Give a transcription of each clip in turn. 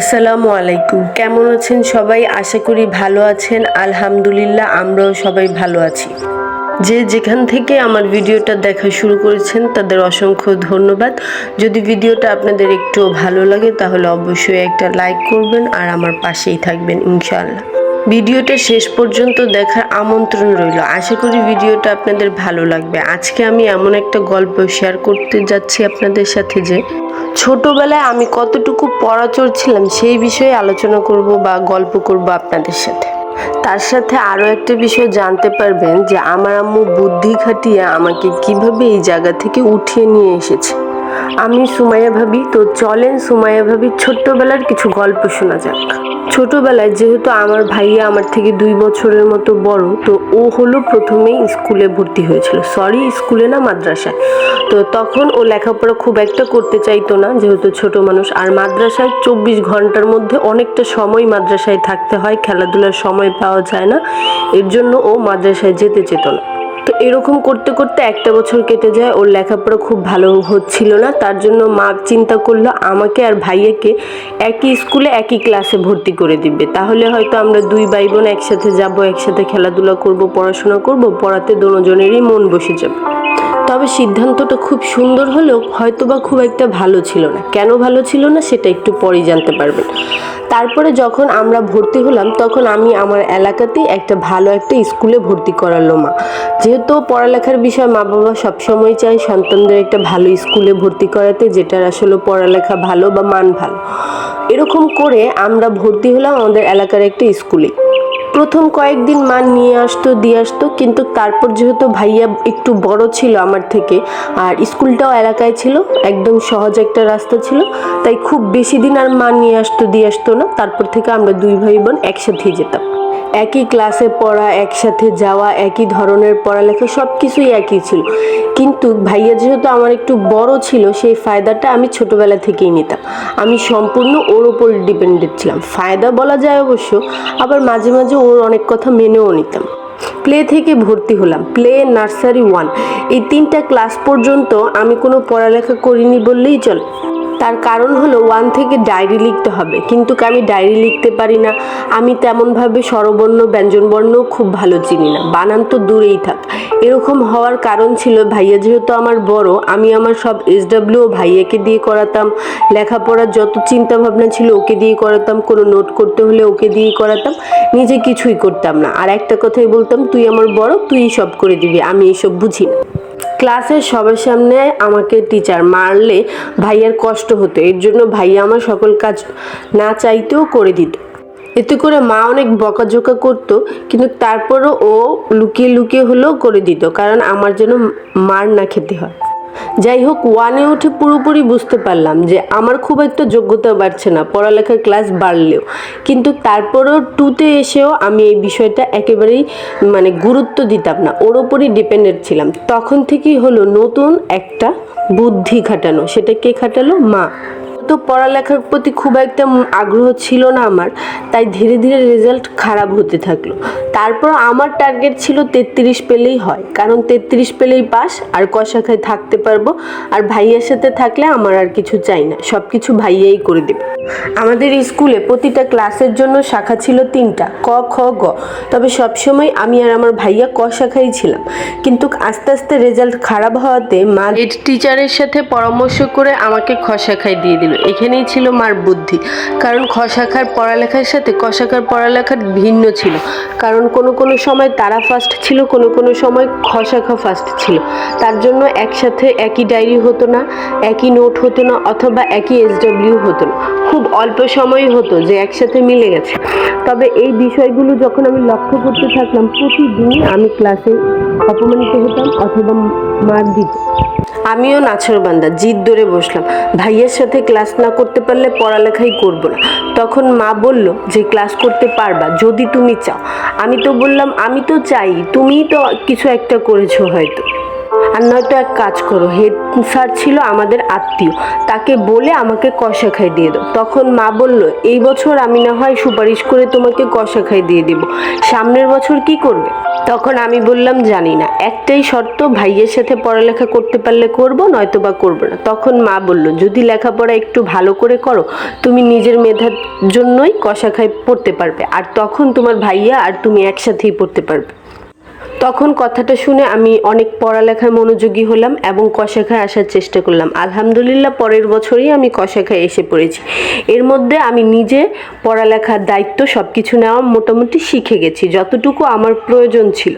আসসালামু আলাইকুম। কেমন আছেন সবাই? আশা করি ভালো আছেন। আলহামদুলিল্লাহ, আমরাও সবাই ভালো আছি। যে যেখান থেকে আমার ভিডিওটা দেখা শুরু করেছেন, তাদের অসংখ্য ধন্যবাদ। যদি ভিডিওটা আপনাদের একটু ভালো লাগে, তাহলে অবশ্যই একটা লাইক করবেন আর আমার পাশেই থাকবেন, ইনশাআল্লাহ। ভিডিওটা শেষ পর্যন্ত দেখার আমন্ত্রণ রইল। আশা করি ভিডিওটা আপনাদের ভালো লাগবে। আজকে আমি এমন একটা গল্প শেয়ার করতে যাচ্ছি আপনাদের সাথে যে, ছোটবেলায় আমি কতটুকু পড়াচোর ছিলাম সেই বিষয়ে আলোচনা করব বা গল্প করব আপনাদের সাথে। তার সাথে আরও একটা বিষয় জানতে পারবেন যে, আমার আম্মু বুদ্ধি খাটিয়ে আমাকে কীভাবে এই জায়গা থেকে উঠিয়ে নিয়ে এসেছে। আমি সুমাইয়া ভাবি, তো চলেন সুমাইয়া ভাবির ছোট্টবেলার কিছু গল্প শোনা যাক। ছোটবেলায় যেহেতু আমার ভাইয়া আমার থেকে দুই বছরের মতো বড়, তো ও হলো প্রথমেই স্কুলে ভর্তি হয়েছিল। সরি স্কুলে না মাদ্রাসায়। তো তখন ও লেখাপড়া খুব একটা করতে চাইতো না, যেহেতু ছোট মানুষ। আর মাদ্রাসায় চব্বিশ ঘণ্টার মধ্যে অনেকটা সময় মাদ্রাসায় থাকতে হয়, খেলাধুলার সময় পাওয়া যায় না। এর জন্য ও মাদ্রাসায় যেতে চেত না। তো এরকম করতে করতে একটা বছর কেটে যায়, ওর লেখাপড়া খুব ভালো হচ্ছিল না। তার জন্য মা চিন্তা করল, আমাকে আর ভাইয়াকে একই স্কুলে একই ক্লাসে ভর্তি করে দিবে। তাহলে হয়তো আমরা দুই ভাই বোন একসাথে যাব, একসাথে খেলাধুলা করব, পড়াশোনা করব, পড়াতে দুজনেরই মন বসে যাবে। তবে সিদ্ধান্তটা খুব সুন্দর হলেও হয়তো বা খুব একটা ভালো ছিল না। কেন ভালো ছিল না সেটা একটু পরেই জানতে পারবেন। তারপরে যখন আমরা ভর্তি হলাম, তখন আমি আমার এলাকাতেই একটা ভালো একটা স্কুলে ভর্তি করালো মা। যেহেতু পড়ালেখার বিষয় মা বাবা সবসময় চায় সন্তানদের একটা ভালো স্কুলে ভর্তি করাতে, যেটার আসলে পড়ালেখা ভালো বা মান ভালো। এরকম করে আমরা ভর্তি হলাম আমাদের এলাকার একটা স্কুলে। প্রথম কয়েকদিন মা নিয়ে আসতো, দিয়ে আসতো, কিন্তু তারপর যেহেতু ভাইয়া একটু বড় ছিল আমার থেকে, আর স্কুলটাও এলাকায় ছিল, একদম সহজ একটা রাস্তা ছিল, তাই খুব বেশি দিন আর মা নিয়ে আসতো, দিয়ে আসতো না, তারপর থেকে আমরা দুই ভাই বোন একসাথেই যেতাম। একই ক্লাসে পড়া, একসাথে যাওয়া, একই ধরনের পড়ালেখা সব কিছুই একই ছিল। কিন্তু ভাইয়া যেহেতু আমার একটু বড় ছিল, সেই ফায়দাটা আমি ছোটবেলা থেকেই নিতাম। আমি সম্পূর্ণ ওর ওপর ডিপেন্ডেন্ট ছিলাম। ফায়দা বলা যায় অবশ্য, আবার মাঝে মাঝে ওর অনেক কথা মেনেও নিতাম। প্লে থেকে ভর্তি হলাম। প্লে নার্সারি ওয়ান এই তিনটা ক্লাস পর্যন্ত আমি কোনো পড়ালেখা করিনি বললেই চলে। তার কারণ হলো ওয়ান থেকে ডায়েরি লিখতে হবে। কিন্তু আমি ডায়েরি লিখতে পারি না? আমি তেমনভাবে স্বরবর্ণ, ব্যঞ্জনবর্ণ খুব ভালো চিনি না। বানান তো দূরেই থাক। এরকম হওয়ার কারণ ছিল, ভাইয়া যেহেতু আমার বড়, আমি আমার সব এস ডাব্লিউ ভাইয়াকে দিয়ে করাতাম। লেখাপড়ার যত চিন্তা ভাবনা ছিল, ওকে দিয়ে করাতাম। কোনো নোট করতে হলে ওকে দিয়ে করাতাম। নিজে কিছুই করতাম না। আর একটা কথাই বলতাম, তুই আমার বড়, তুই সব করে দিবি। আমি এইসব বুঝি না। ক্লাসের সবার সামনে আমাকে টিচার মারলে ভাইয়ার কষ্ট হতো। এর জন্য ভাইয়া আমার সকল কাজ না চাইতেও করে দিত। এতে করে মা অনেক বকাঝোকা করতো, কিন্তু তারপরও ও লুকিয়ে লুকিয়ে হলেও করে দিত, কারণ আমার যেন মার না খেতে হয়। যাই হোক ওয়ানে উঠে পুরোপুরি বুঝতে পারলাম যে আমার খুব একটা যোগ্যতা বাড়ছে না, পড়ালেখার ক্লাস বাড়লেও। কিন্তু তারপরেও টুতে এসেও আমি এই বিষয়টা একেবারেই মানে গুরুত্ব দিতাম না, ওর ওপরই ডিপেন্ডেন্ট ছিলাম। তখন থেকেই হলো নতুন একটা বুদ্ধি খাটানো, সেটা কে খাটালো? মা। তো পড়ালেখার প্রতি খুব একটা আগ্রহ ছিল না আমার, তাই ধীরে ধীরে রেজাল্ট খারাপ হতে থাকল। তারপর আমার টার্গেট ছিল তেত্রিশ পেলেই হয়, কারণ তেত্রিশ পেলেই পাস, আর কষাখায় থাকতে পারব, আর ভাইয়ের সাথে থাকলে আমার আর কিছু চাই না সব কিছু ভাইয়াই করে দেবে। আমাদের স্কুলে প্রতিটা ক্লাসের জন্য শাখা ছিল তিনটা, ক, খ, গ। তবে সবসময় আমি আর আমার ভাইয়া ক শাখাই ছিলাম। কিন্তু আস্তে আস্তে রেজাল্ট খারাপ হওয়াতে মা হেড টিচারের সাথে পরামর্শ করে আমাকে খ শাখায় দিয়ে দিল। এখানেই ছিল মার বুদ্ধি। কারণ খ শাখার পড়ালেখার সাথে ক শাখার পড়ালেখার ভিন্ন ছিল। কারণ কোনো কোনো সময় তারা ফার্স্ট ছিল, কোনো কোনো সময় খ শাখা ফার্স্ট ছিল। তার জন্য একসাথে একই ডায়েরি হতো না, একই নোট হতো না, অথবা একই এসডব্লিউ হতো না। খুব অল্প সময় হতো যে একসাথে মিলে গেছে। তবে এই বিষয়গুলো যখন আমি লক্ষ্য করতে থাকলাম প্রতিদিনই আমি ক্লাসে অপমানিত হতাম অথবা মার দিত। আমিও নাছরবান্দা জিদ ধরে বসলাম। ভাইয়ের সাথে ক্লাস না করতে পারলে পড়ালেখাই করব না। তখন মা বলল, যে ক্লাস করতে পারবা, যদি তুমি চাও। আমি তো বললাম, আমি তো চাই, তুমিই তো কিছু একটা করেছ হয়তো। আর নয়তো এক কাজ করো, হেড স্যার ছিল আমাদের আত্মীয়, তাকে বলে আমাকে কষা খাই দিয়ে দাও। তখন মা বলল, এই বছর আমি না হয় সুপারিশ করে তোমাকে কষা খাই দিয়ে দিব, সামনের বছর কি করবে? তখন আমি বললাম, জানি না, একটাই শর্ত, ভাইয়ের সাথে পড়ালেখা করতে পারলে করব, নয়তো বা করব না। তখন মা বলল, যদি লেখাপড়া একটু ভালো করে করো, তুমি নিজের মেধার জন্যই কষা খাই পড়তে পারবে, আর তখন তোমার ভাইয়া আর তুমি একসাথেই পড়তে পারবে। তখন কথাটা শুনে আমি অনেক পড়ালেখায় মনোযোগী হলাম এবং কষাখায় আসার চেষ্টা করলাম। আলহামদুলিল্লাহ, পরের বছরই আমি কষাখায় এসে পড়েছি। এর মধ্যে আমি নিজে পড়ালেখার দায়িত্ব সব কিছু নেওয়া মোটামুটি শিখে গেছি, যতটুকু আমার প্রয়োজন ছিল।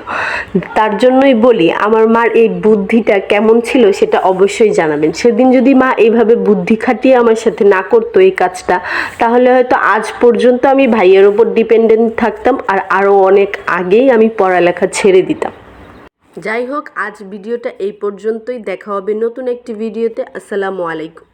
তার জন্যই বলি, আমার মার এই বুদ্ধিটা কেমন ছিল সেটা অবশ্যই জানাবেন। সেদিন যদি মা এইভাবে বুদ্ধি খাটিয়ে আমার সাথে না করতো এই কাজটা, তাহলে হয়তো আজ পর্যন্ত আমি ভাইয়ের ওপর ডিপেন্ডেন্ট থাকতাম আর আরও অনেক আগেই আমি পড়ালেখা ছেড়ে দিতাম। যাই হোক আজ ভিডিওটা এই পর্যন্তই। দেখা হবে নতুন একটি ভিডিওতে। আসসালামু আলাইকুম।